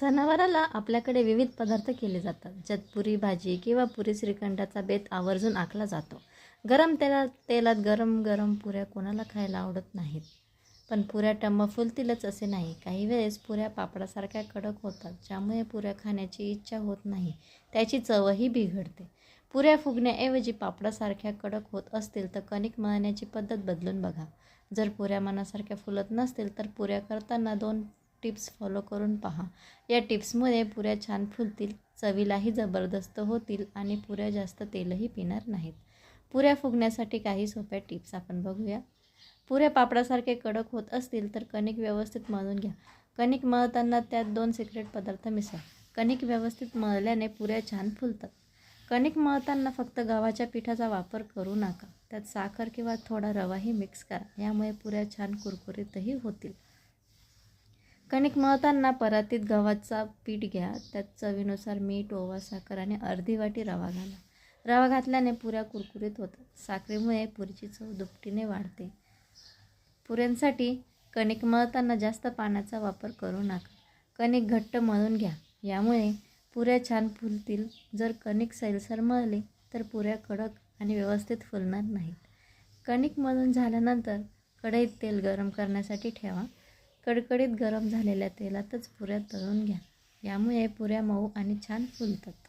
सणावाराला आपल्याकडे विविध पदार्थ केले जातात. ज्यात पुरी भाजी किंवा पुरी श्रीखंडाचा बेत आवर्जून आखला जातो. गरम तेलात तेलात गरम गरम पुऱ्या कोणाला खायला आवडत नाहीत. पण पुऱ्या टम्म फुलतीलच असे नाही. काही वेळेस पुऱ्या पापडासारख्या कडक होतात ज्यामुळे पुऱ्या खाण्याची इच्छा होत नाही. त्याची चवही बिघडते. पुऱ्या फुगण्याऐवजी पापडासारख्या कडक होत असतील तर कणिक मळण्याची पद्धत बदलून बघा. जर पुऱ्या मनासारख्या फुलत नसतील तर पुऱ्या करताना दोन टिप्स फॉलो करून पहा. या टिप्समुळे पुऱ्या छान फुलतील चवीलाही जबरदस्त होतील आणि पुऱ्या जास्त तेलही पिणार नाहीत. पुऱ्या फुगण्यासाठी काही सोप्या टिप्स आपण बघूया. पुऱ्या पापडासारखे कडक होत असतील तर कणिक व्यवस्थित मळून घ्या. कणिक मळताना त्यात दोन सिक्रेट पदार्थ मिसळा. कणिक व्यवस्थित मळल्याने पुऱ्या छान फुलतात. कणिक मळताना फक्त गव्हाच्या पिठाचा वापर करू नका. त्यात साखर किंवा थोडा रवाही मिक्स करा. यामुळे पुऱ्या छान कुरकुरीतही होतील. कणिक मळताना परातीत गव्हाचा पीठ घ्या त्यात चवीनुसार मीठ ओवा साखर आणि अर्धी वाटी रवा घाला. रवा घातल्याने पुऱ्या कुरकुरीत होतात. साखरेमुळे पुरीची चव दुपटीने वाढते. पुऱ्यांसाठी कणिक मळताना जास्त पाण्याचा वापर करू नका. कणिक घट्ट मळून घ्या. यामुळे पुऱ्या छान फुलतील. जर कणिक सैलसर मळली तर पुऱ्या कडक आणि व्यवस्थित फुलणार नाहीत. कणिक मळून झाल्यानंतर कढईत तेल गरम करण्यासाठी ठेवा. कडकडीत गरम झालेल्या तेलातच पुऱ्या तळून घ्या. यामुळे पुऱ्या मऊ आणि छान फुलतात.